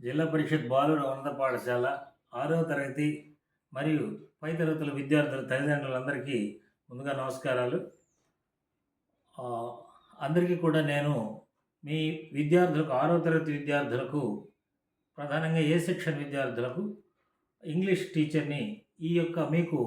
జిల్లా పరిషత్ బాలుర ఉన్నత పాఠశాల ఆరో తరగతి మరియు పై తరగతుల విద్యార్థుల తల్లిదండ్రులందరికీ ముందుగా నమస్కారాలు. అందరికీ కూడా నేను మీ విద్యార్థులకు ఆరో తరగతి విద్యార్థులకు ప్రధానంగా ఏ సెక్షన్ విద్యార్థులకు ఇంగ్లీష్ టీచర్ని ఈ యొక్క మీకు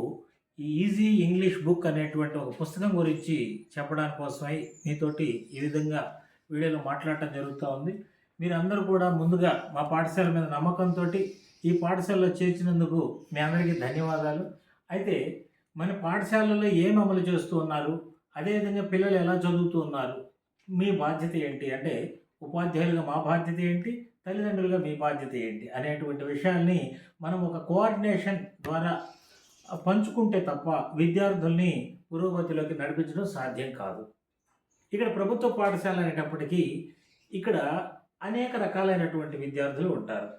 ఈజీ ఇంగ్లీష్ బుక్ అనేటువంటి ఒక పుస్తకం గురించి చెప్పడానికి కోసమై మీతోటి ఈ విధంగా వీడియోలో మాట్లాడటం జరుగుతూ ఉంది. మీరందరూ కూడా ముందుగా మా పాఠశాల మీద నమ్మకంతో ఈ పాఠశాలలో చేర్చినందుకు మీ అందరికీ ధన్యవాదాలు. అయితే మన పాఠశాలలో ఏం అమలు చేస్తూ ఉన్నారు? అదేవిధంగా పిల్లలు ఎలా చదువుతూ ఉన్నారు? మీ బాధ్యత ఏంటి? అంటే ఉపాధ్యాయులుగా మా బాధ్యత ఏంటి? తల్లిదండ్రులుగా మీ బాధ్యత ఏంటి? అనేటువంటి విషయాల్ని మనం ఒక కోఆర్డినేషన్ ద్వారా పంచుకుంటే తప్ప విద్యార్థుల్ని పురోగతిలోకి నడిపించడం సాధ్యం కాదు. ఇక్కడ ప్రభుత్వ పాఠశాల అనేటప్పటికీ ఇక్కడ అనేక రకాలైనటువంటి విద్యార్థులు ఉంటారు.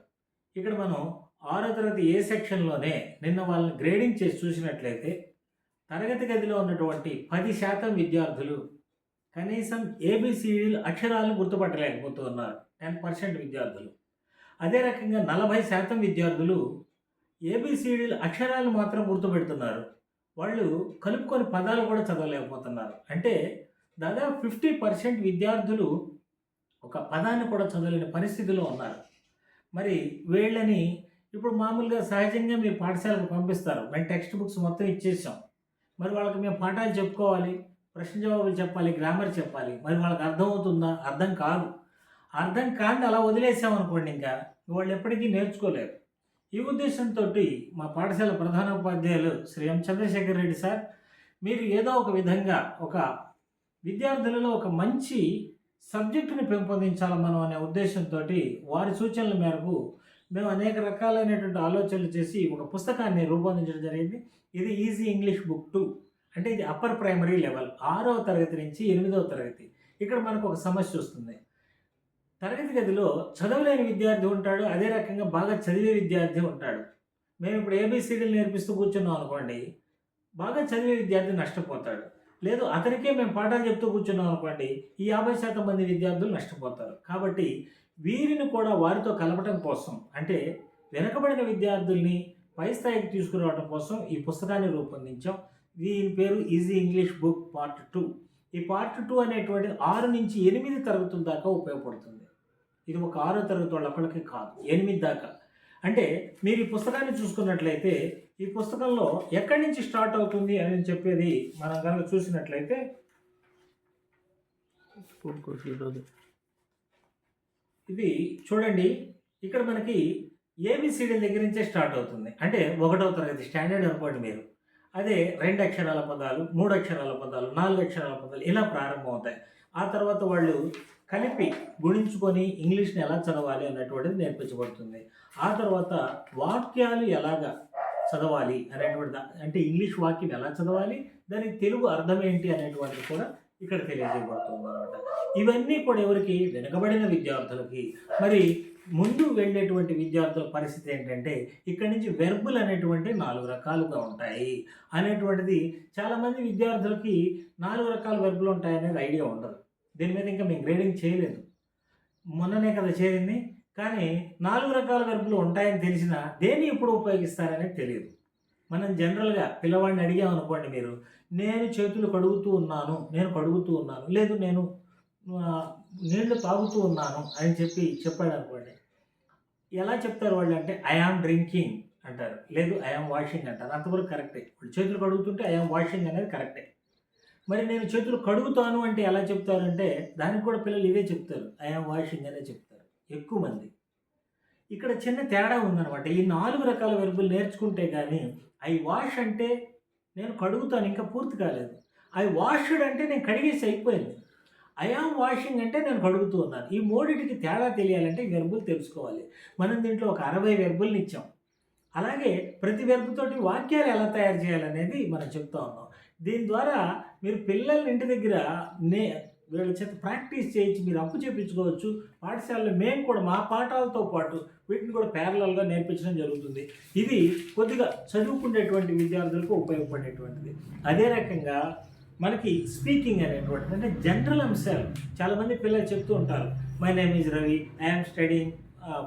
ఇక్కడ మనం ఆరో తరగతి ఏ సెక్షన్లోనే నిన్న వాళ్ళని గ్రేడింగ్ చేసి చూసినట్లయితే తరగతి గదిలో ఉన్నటువంటి పది శాతం విద్యార్థులు కనీసం ఏబిసిడీలు అక్షరాలను గుర్తుపట్టలేకపోతున్నారు. టెన్ పర్సెంట్ విద్యార్థులు. అదే రకంగా నలభై శాతం విద్యార్థులు ఏబిసిడీలు అక్షరాలు మాత్రం గుర్తుపెడుతున్నారు. వాళ్ళు కలుపుకొని పదాలు కూడా చదవలేకపోతున్నారు. అంటే దాదాపు ఫిఫ్టీ పర్సెంట్ విద్యార్థులు ఒక పదాన్ని కూడా చదవలేని పరిస్థితిలో ఉన్నారు. మరి వీళ్ళని ఇప్పుడు మామూలుగా సహజంగా మీరు పాఠశాలకు పంపిస్తారు. మేము టెక్స్ట్ బుక్స్ మొత్తం ఇచ్చేసాం. మరి వాళ్ళకి మేము పాఠాలు చెప్పుకోవాలి ప్రశ్న జవాబులు చెప్పాలి గ్రామర్ చెప్పాలి. మరి వాళ్ళకి అర్థమవుతుందా అర్థం కాదు. అర్థం కాదు అలా వదిలేసామనుకోండి ఇంకా వాళ్ళు ఎప్పటికీ నేర్చుకోలేరు. ఈ ఉద్దేశంతో మా పాఠశాల ప్రధానోపాధ్యాయులు శ్రీ ఎం చంద్రశేఖర్ రెడ్డి సార్ మీరు ఏదో ఒక విధంగా ఒక విద్యార్థులలో ఒక మంచి సబ్జెక్టుని పెంపొందించాలి మనం అనే ఉద్దేశంతో వారి సూచనల మేరకు మేము అనేక రకాలైనటువంటి ఆలోచనలు చేసి ఒక పుస్తకాన్ని రూపొందించడం జరిగింది. ఇది ఈజీ ఇంగ్లీష్ బుక్ టూ. అంటే ఇది అప్పర్ ప్రైమరీ లెవెల్. ఆరవ తరగతి నుంచి ఎనిమిదవ తరగతి. ఇక్కడ మనకు ఒక సమస్య వస్తుంది. తరగతి గదిలో చదవలేని విద్యార్థి ఉంటాడు. అదే రకంగా బాగా చదివే విద్యార్థి ఉంటాడు. మేము ఇప్పుడు ఏబీసీడీలు నేర్పిస్తూ కూర్చున్నాం అనుకోండి. బాగా చదివే విద్యార్థి నష్టపోతాడు. లేదు అతనికే మేము పాఠాలు చెప్తూ కూర్చున్నాం అనుకోండి ఈ యాభై శాతం మంది విద్యార్థులు నష్టపోతారు. కాబట్టి వీరిని కూడా వారితో కలపటం కోసం అంటే వెనకబడిన విద్యార్థుల్ని పై స్థాయికి తీసుకురావడం కోసం ఈ పుస్తకాన్ని రూపొందించాం. దీని పేరు easy English book part two ఈ పార్ట్ టూ అనేటువంటిది ఆరు నుంచి ఎనిమిది తరగతుల దాకా ఉపయోగపడుతుంది. ఇది ఒక ఆరో తరగతి వాళ్ళకి కాదు ఎనిమిది దాకా. అంటే మీరు ఈ పుస్తకాన్ని చూసుకున్నట్లయితే ఈ పుస్తకంలో ఎక్కడి నుంచి స్టార్ట్ అవుతుంది అని చెప్పేది మనం కనుక చూసినట్లయితే ఇది చూడండి ఇక్కడ మనకి ఏబిసిడి దగ్గర నుంచే స్టార్ట్ అవుతుంది. అంటే ఒకటవ తరగతి స్టాండర్డ్ అనుకోండి మీరు. అదే రెండు అక్షరాల పదాలు మూడు అక్షరాల పదాలు నాలుగు అక్షరాల పదాలు ఇలా ప్రారంభం అవుతాయి ఆ తర్వాత వాళ్ళు కలిపి గుణించుకొని ఇంగ్లీష్ని ఎలా చదవాలి అన్నటువంటిది నేర్పించబడుతుంది. ఆ తర్వాత వాక్యాలు ఎలాగా చదవాలి అనేటువంటి అంటే ఇంగ్లీష్ వాక్యం ఎలా చదవాలి దానికి తెలుగు అర్థం ఏంటి అనేటువంటిది కూడా ఇక్కడ తెలియజేయబడుతుంది అనమాట ఇవన్నీ కూడా ఎవరికి? వెనుకబడిన విద్యార్థులకి. మరి ముందు వెళ్ళేటువంటి విద్యార్థుల పరిస్థితి ఏంటంటే ఇక్కడి నుంచి వెర్బులు అనేటువంటి నాలుగు రకాలుగా ఉంటాయి అనేటువంటిది చాలామంది విద్యార్థులకి నాలుగు రకాల వెర్బులు ఉంటాయనేది ఐడియా ఉండదు. దీని మీద ఇంకా మేము గ్రేడింగ్ చేయలేదు. మొన్ననే కదా చేరింది. కానీ నాలుగు రకాల వెర్బులు ఉంటాయని తెలిసినా దేన్ని ఎప్పుడు ఉపయోగిస్తారనేది తెలియదు. మనం జనరల్గా పిల్లవాడిని అడిగాం అనుకోండి మీరు నేను చేతులు కడుగుతూ ఉన్నాను నేను కడుగుతూ ఉన్నాను లేదు నేను నీళ్ళు తాగుతూ ఉన్నాను అని చెప్పి చెప్పాడు అనుకోండి. ఎలా చెప్తారు వాళ్ళు అంటే ఐ ఆమ్ డ్రింకింగ్ అంటారు. లేదు ఐ ఆమ్ వాషింగ్ అంటారు. అంతవరకు కరెక్టే. ఇప్పుడు చేతులు కడుగుతుంటే ఐ ఆమ్ వాషింగ్ అనేది కరెక్టే. మరి నేను చేతులు కడుగుతాను అంటే ఎలా చెప్తారంటే దానికి కూడా పిల్లలు ఇదే చెప్తారు. ఐ ఆమ్ వాషింగ్ అనే చెప్తారు. ఎక్కువ మంది. ఇక్కడ చిన్న తేడా ఉందన్నమాట. ఈ నాలుగు రకాల వెర్బులు నేర్చుకుంటే కానీ ఐ వాష్ అంటే నేను కడుగుతాను ఇంకా పూర్తి కాలేదు. ఐ వాష్డ్ అంటే నేను కడిగేసి అయిపోయింది ఐ ఆమ్ వాషింగ్ అంటే నేను కడుగుతూ ఉన్నాను. ఈ మూడింటికి తేడా తెలియాలంటే వెర్బులు తెలుసుకోవాలి. మనం దీంట్లో ఒక అరవై వెర్బుల్ని ఇచ్చాం. అలాగే ప్రతి వెర్బుతోటి వాక్యాలు ఎలా తయారు చేయాలనేది మనం చెప్తా ఉన్నాం. దీని ద్వారా మీరు పిల్లల్ని ఇంటి దగ్గర నే వీళ్ళ చేత ప్రాక్టీస్ చేయించి మీరు అప్పు చేయించుకోవచ్చు పాఠశాలలో మేము కూడా మా పాఠాలతో పాటు వీటిని కూడా ప్యారలల్గా నేర్పించడం జరుగుతుంది. ఇది కొద్దిగా చదువుకునేటువంటి విద్యార్థులకు ఉపయోగపడేటువంటిది. అదే రకంగా మనకి స్పీకింగ్ అనేటువంటిది అంటే జనరల్ అంశాలు చాలామంది పిల్లలు చెప్తూ ఉంటారు my name is Ravi I'm studying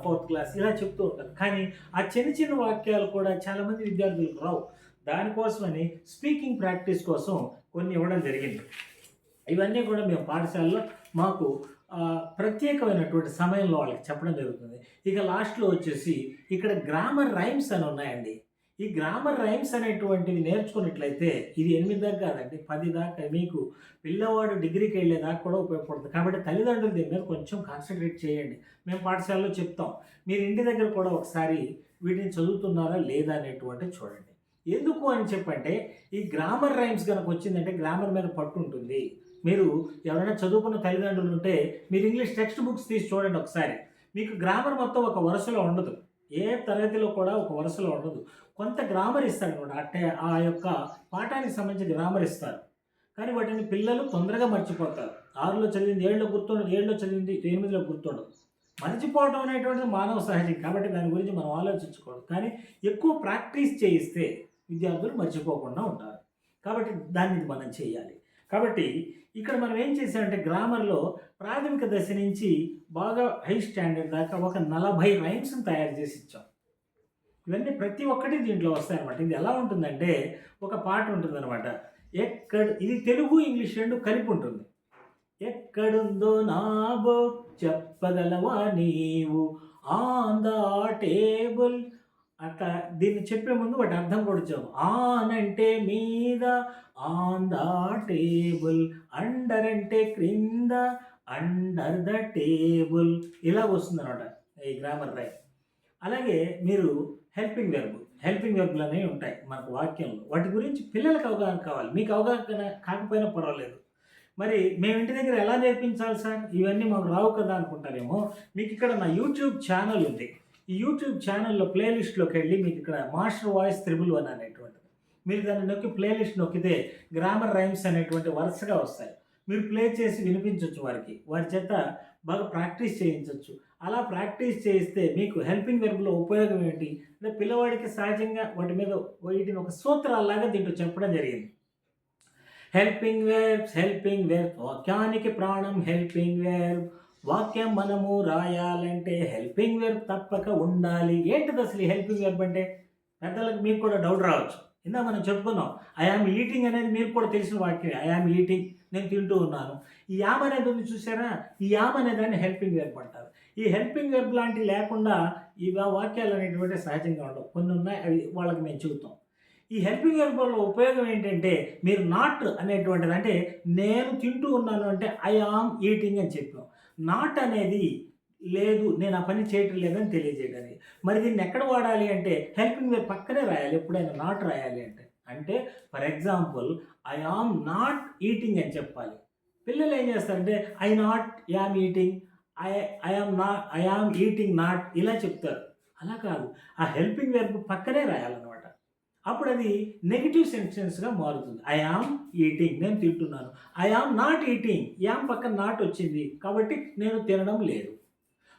fourth class ఇలా చెప్తూ ఉంటారు. కానీ ఆ చిన్న చిన్న వాక్యాలు కూడా చాలామంది విద్యార్థులకు రావు. దానికోసమని స్పీకింగ్ ప్రాక్టీస్ కోసం కొన్ని ఇవ్వడం జరిగింది. ఇవన్నీ కూడా మేము పాఠశాలలో మాకు ప్రత్యేకమైనటువంటి సమయంలో వాళ్ళకి చెప్పడం జరుగుతుంది. ఇక లాస్ట్లో వచ్చేసి ఇక్కడ గ్రామర్ రైమ్స్ అని ఉన్నాయండి. ఈ గ్రామర్ రైమ్స్ అనేటువంటివి నేర్చుకున్నట్లయితే ఇది ఎనిమిది దాకా కాదండి పది దాకా. మీకు పిల్లవాడు డిగ్రీకి వెళ్ళేదాకా కూడా ఉపయోగపడుతుంది. కాబట్టి తల్లిదండ్రులు దీని మీద కొంచెం కాన్సన్ట్రేట్ చేయండి. మేము పాఠశాలలో చెప్తాం. మీరు ఇంటి దగ్గర కూడా ఒకసారి వీటిని చదువుతున్నారా లేదా అనేటువంటి చూడండి. ఎందుకు అని చెప్పంటే ఈ గ్రామర్ రైమ్స్ కనుక వచ్చిందంటే గ్రామర్ మీద పట్టు ఉంటుంది. మీరు ఎవరైనా చదువుకున్న తల్లిదండ్రులు ఉంటే మీరు ఇంగ్లీష్ టెక్స్ట్ బుక్స్ తీసి చూడండి ఒకసారి. మీకు గ్రామర్ మొత్తం ఒక వరుసలో ఉండదు. ఏ తరగతిలో కూడా ఒక వరుసలో ఉండదు. కొంత గ్రామర్ ఇస్తారు అనమాట అంటే ఆ యొక్క పాఠానికి సంబంధించిన గ్రామర్ ఇస్తారు. కానీ వాటిని పిల్లలు తొందరగా మర్చిపోతారు. ఆరులో చదివింది ఏళ్ళలో గుర్తుండదు ఏళ్ళలో చదివింది ఎనిమిదిలో గుర్తుండదు. మర్చిపోవడం అనేటువంటిది మానవ సహజం కాబట్టి దాని గురించి మనం ఆలోచించుకోవడం. కానీ ఎక్కువ ప్రాక్టీస్ చేయిస్తే విద్యార్థులు మర్చిపోకుండా ఉంటారు. కాబట్టి దాన్ని మనం చేయాలి. కాబట్టి ఇక్కడ మనం ఏం చేసామంటే గ్రామర్లో ప్రాథమిక దశ నుంచి బాగా హై స్టాండర్డ్ దాకా ఒక నలభై రైమ్స్ని తయారు చేసి ఇచ్చాం. ఇవన్నీ ప్రతి ఒక్కటి దీంట్లో వస్తాయన్నమాట. ఇది ఎలా ఉంటుందంటే ఒక పాట ఉంటుందన్నమాట. ఎక్కడ ఇది తెలుగు ఇంగ్లీష్ రెండు కలిపి ఉంటుంది. ఎక్కడుందో నాబో చెప్పగలవా నీవు? ఆన్ ద టేబుల్ అట్లా దీన్ని చెప్పే ముందు వాటి అర్థం కూడా వచ్చాము ఆన్ అంటే మీద ఆన్ ద టేబుల్ అండర్ అంటే క్రింద అండర్ ద టేబుల్ ఇలా వస్తుంది అనమాట ఈ గ్రామర్ రైట్. అలాగే మీరు హెల్పింగ్ వెర్బ్ హెల్పింగ్ వెర్బులు అనేవి ఉంటాయి మనకు వాక్యంలో. వాటి గురించి పిల్లలకు అవగాహన కావాలి. మీకు అవగాహన కాకపోయినా పర్వాలేదు. మరి మేము ఇంటి దగ్గర ఎలా నేర్పించాలి సార్? ఇవన్నీ మాకు రావు కదా అనుకుంటారేమో. మీకు ఇక్కడ నా యూట్యూబ్ ఛానల్ ఉంది. ఈ యూట్యూబ్ ఛానల్లో ప్లేలిస్ట్లోకి వెళ్ళి మీకు ఇక్కడ మాస్టర్ వాయిస్ త్రిబుల్ వన్ అనేటువంటిది. మీరు దాన్ని నొక్కి ప్లేలిస్ట్ నొక్కితే గ్రామర్ రైమ్స్ అనేటువంటి వరుసగా వస్తాయి. మీరు ప్లే చేసి వినిపించవచ్చు వారికి. వారి చేత బాగా ప్రాక్టీస్ చేయించవచ్చు అలా ప్రాక్టీస్ చేయిస్తే మీకు హెల్పింగ్ వెర్బ్లో ఉపయోగం ఏంటి అంటే పిల్లవాడికి సహజంగా వాటి మీద వీటిని ఒక సూత్రాల్లాగా దీంట్లో చెప్పడం జరిగింది. హెల్పింగ్ వెర్బ్స్ హెల్పింగ్ వెర్బ్ వాక్యానికి ప్రాణం హెల్పింగ్ వెర్బ్ వాక్యం మనము రాయాలంటే హెల్పింగ్ వెర్బ్ తప్పక ఉండాలి. ఏంటిది అసలు హెల్పింగ్ వెర్బ్ అంటే? పెద్దలకు మీకు కూడా డౌట్ రావచ్చు. ఇందా మనం చెప్పుకున్నాం ఐ ఆమ్ ఈటింగ్ అనేది మీరు కూడా తెలిసిన వాక్యం ఐ ఆమ్ ఈటింగ్ నేను తింటూ ఉన్నాను. ఈ యామ్ అనేది ఉంది చూసారా? ఈ యామ్ అనే దాన్ని హెల్పింగ్ వెర్బ్ అంటారు. ఈ హెల్పింగ్ వెర్బ్ లాంటివి లేకుండా ఈ వాక్యాలు అనేటువంటి సహజంగా ఉండవు. కొన్ని ఉన్నాయి అవి వాళ్ళకి మేము చెబుతాం. ఈ హెల్పింగ్ వెర్బ్ వల్ల ఉపయోగం ఏంటంటే మీరు నాట్ అనేటువంటిది అంటే నేను తింటూ ఉన్నాను అంటే ఐ ఆమ్ ఈటింగ్ అని చెప్పాం. నాట్ అనేది లేదు నేను ఆ పని చేయటం లేదని తెలియజేయడానికి. మరి దీన్ని ఎక్కడ వాడాలి అంటే హెల్పింగ్ మీరు పక్కనే రాయాలి ఎప్పుడైనా నాట్ రాయాలి అంటే. అంటే for example I am not eating అని చెప్పాలి. పిల్లలు ఏం చేస్తారంటే I not am eating I I am not I am eating not ఇలా చెప్తారు. అలా కాదు. ఆ హెల్పింగ్ వెర్బ్ పక్కనే రాయాలన్నమాట. అప్పుడు అది నెగిటివ్ సెంటెన్స్గా మారుతుంది. ఐ ఆమ్ ఈటింగ్ నేను తింటున్నాను. I am not eating am పక్కన నాట్ వచ్చింది. కాబట్టి నేను తినడం లేదు.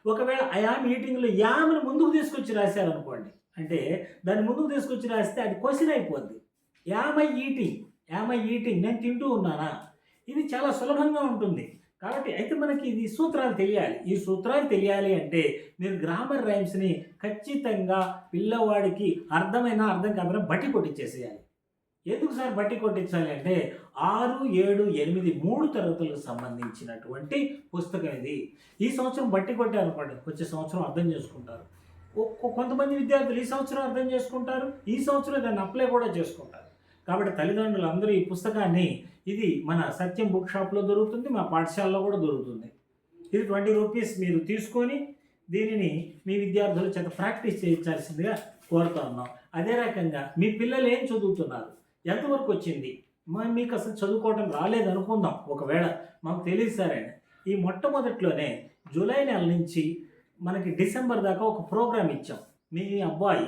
ఒకవేళ ఐ ఆమ్ ఈటింగ్లో యామ్ని ముందుకు తీసుకొచ్చి రాశారనుకోండి అంటే దాన్ని ముందుకు తీసుకొచ్చి రాస్తే అది క్వశ్చన్ అయిపోద్ది. Am I eating am I eating నేను తింటూ ఉన్నానా? ఇది చాలా సులభంగా ఉంటుంది. కాబట్టి అయితే మనకి ఇది సూత్రాలు తెలియాలి. ఈ సూత్రాలు తెలియాలి అంటే మీరు గ్రామర్ రైమ్స్ని ఖచ్చితంగా పిల్లవాడికి అర్థమైన అర్థం కాకుండా బట్టి కొట్టించేసేయాలి ఎందుకు సార్ బట్టి కొట్టించాలి అంటే ఆరు ఏడు ఎనిమిది మూడు తరగతులకు సంబంధించినటువంటి పుస్తకం ఇది. ఈ సంవత్సరం బట్టి కొట్టారనుకోండి వచ్చే సంవత్సరం అర్థం చేసుకుంటారు. కొంతమంది విద్యార్థులు ఈ సంవత్సరం అర్థం చేసుకుంటారు. ఈ సంవత్సరం దాన్ని అప్లై కూడా చేసుకుంటారు. కాబట్టి తల్లిదండ్రులు అందరూ ఈ పుస్తకాన్ని ఇది మన సత్యం బుక్ షాప్లో దొరుకుతుంది మా పాఠశాలలో కూడా దొరుకుతుంది. ఇది ట్వంటీ రూపీస్ మీరు తీసుకొని దీనిని మీ విద్యార్థుల చేత ప్రాక్టీస్ చేయించాల్సిందిగా కోరుతా ఉన్నాం. అదే రకంగా మీ పిల్లలు ఏం చదువుతున్నారు? ఎంతవరకు వచ్చింది? మా మీకు అసలు చదువుకోవడం రాలేదు అనుకుందాం. ఒకవేళ మాకు తెలియదు సరే ఈ మొట్టమొదట్లోనే జూలై నెల నుంచి మనకి డిసెంబర్ దాకా ఒక ప్రోగ్రామ్ ఇచ్చాం. మీ అబ్బాయి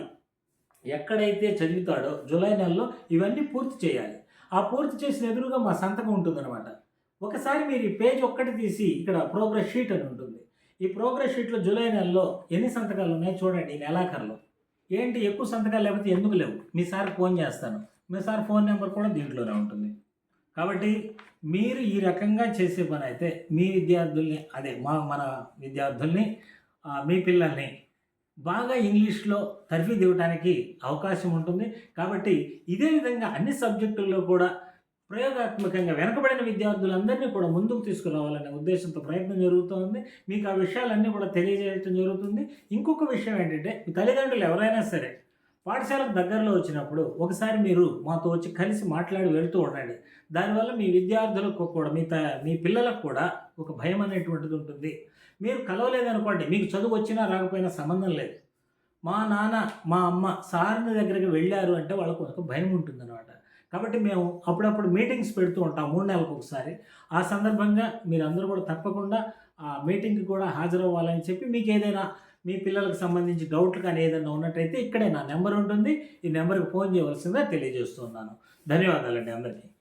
ఎక్కడైతే చదువుతాడో జూలై నెలలో ఇవన్నీ పూర్తి చేయాలి. ఆ పూర్తి చేసిన ఎదురుగా మా సంతకం ఉంటుందన్నమాట. ఒకసారి మీరు ఈ పేజ్ ఒక్కటి తీసి ఇక్కడ ప్రోగ్రెస్ షీట్ అని ఉంటుంది. ఈ ప్రోగ్రెస్ షీట్లో జూలై నెలలో ఎన్ని సంతకాలు ఉన్నాయో చూడండి ఈ నెలాఖరులో. ఏంటి? ఎక్కువ సంతకాలు లేకపోతే ఎందుకు లేవు? మీ సార్ ఫోన్ చేస్తాను. మీ సార్ ఫోన్ నెంబర్ కూడా దీంట్లోనే ఉంటుంది. కాబట్టి మీరు ఈ రకంగా చేసే పని అయితే మీ విద్యార్థుల్ని అదే మా మన విద్యార్థుల్ని మీ పిల్లల్ని బాగా ఇంగ్లీష్లో తర్ఫీదు ఇవ్వడానికి అవకాశం ఉంటుంది. కాబట్టి ఇదే విధంగా అన్ని సబ్జెక్టుల్లో కూడా ప్రయోగాత్మకంగా వెనకబడిన విద్యార్థులందరినీ కూడా ముందుకు తీసుకురావాలనే ఉద్దేశంతో ప్రయత్నం జరుగుతుంది. మీకు ఆ విషయాలన్నీ కూడా తెలియజేయడం జరుగుతుంది. ఇంకొక విషయం ఏంటంటే మీ తల్లిదండ్రులు ఎవరైనా సరే పాఠశాలకు దగ్గరలో వచ్చినప్పుడు ఒకసారి మీరు మాతో వచ్చి కలిసి మాట్లాడి వెళ్తూ ఉండండి. దానివల్ల మీ విద్యార్థులకు కూడా మీ త మీ పిల్లలకు కూడా ఒక భయం అనేటువంటిది ఉంటుంది. మీరు కలవలేదనుకోండి మీకు చదువు వచ్చినా రాకపోయినా సంబంధం లేదు. మా నాన్న మా అమ్మ సార్ని దగ్గరికి వెళ్ళారు అంటే వాళ్ళకు ఒక భయం ఉంటుందన్నమాట. కాబట్టి మేము అప్పుడప్పుడు మీటింగ్స్ పెడుతూ ఉంటాం మూడు నెలలకు ఒకసారి. ఆ సందర్భంగా మీరందరూ కూడా తప్పకుండా ఆ మీటింగ్కి కూడా హాజరవ్వాలని చెప్పి మీకు ఏదైనా మీ పిల్లలకు సంబంధించి డౌట్లు కానీ ఏదైనా ఉన్నట్టయితే ఇక్కడే నా నెంబర్ ఉంటుంది. ఈ నెంబర్కి ఫోన్ చేయవలసిందిగా తెలియజేస్తున్నాను. ధన్యవాదాలండి అందరికీ.